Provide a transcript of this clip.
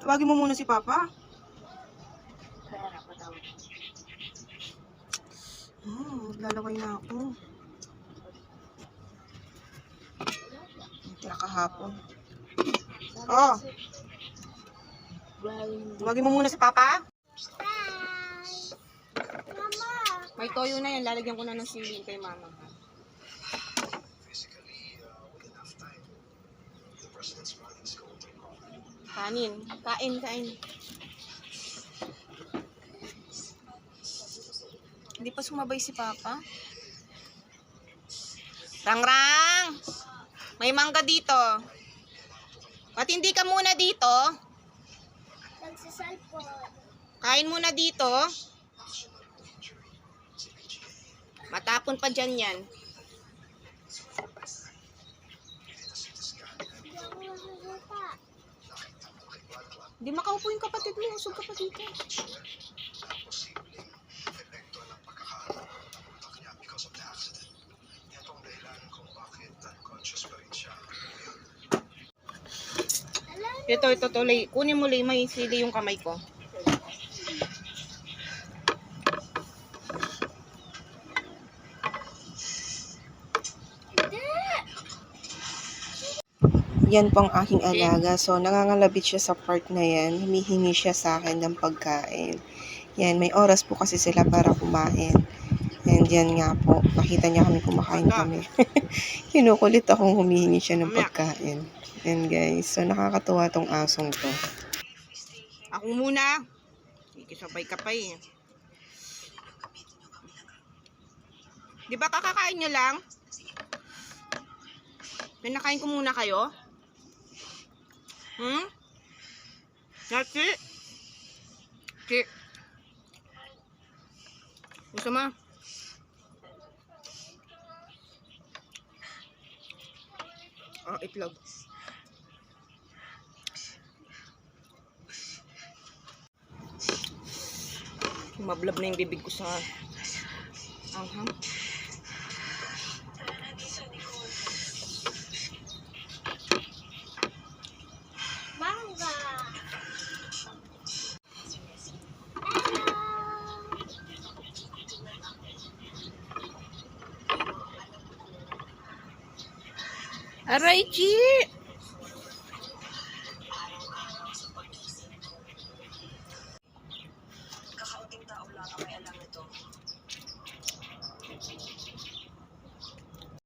Tawagin mo muna si Papa. Hmm, maglalaway na ako. Tira kahapon. Oh, tawagin mo muna si Papa. May toyo na yan. Lalagyan ko na ng sili kay Mama. Kanin. Kain, kain. Hindi pa sumabay si Papa. Rangrang! May mangga dito. Ba't hindi ka muna dito? Kain muna dito. Matapon pa dyan yan. Hindi ako nasusuka. Hindi makaupo yung kapatid mo. Usog ka pa dito. Ito, ito, ito. Kunin mo, Lay. May sili yung kamay ko. Yan pang aking alaga. So, nangangalabit siya sa part na yan. Humihingi siya sa akin ng pagkain. Yan, may oras po kasi sila para kumain. And yan nga po, nakita niya kami kumakain kami. Kinukulit akong humihingi siya ng pagkain. Yan guys, so nakakatuwa tong asong to. Ako muna. Ikisabay ka pa eh. Di ba kakakain nyo lang? Pinakain ko muna kayo? Hmm? That's it? Okay. Gusto mo? Oh, itlog. Mablab na yung bibig ko sa anghang. Aray, G! Kakaunting tao lang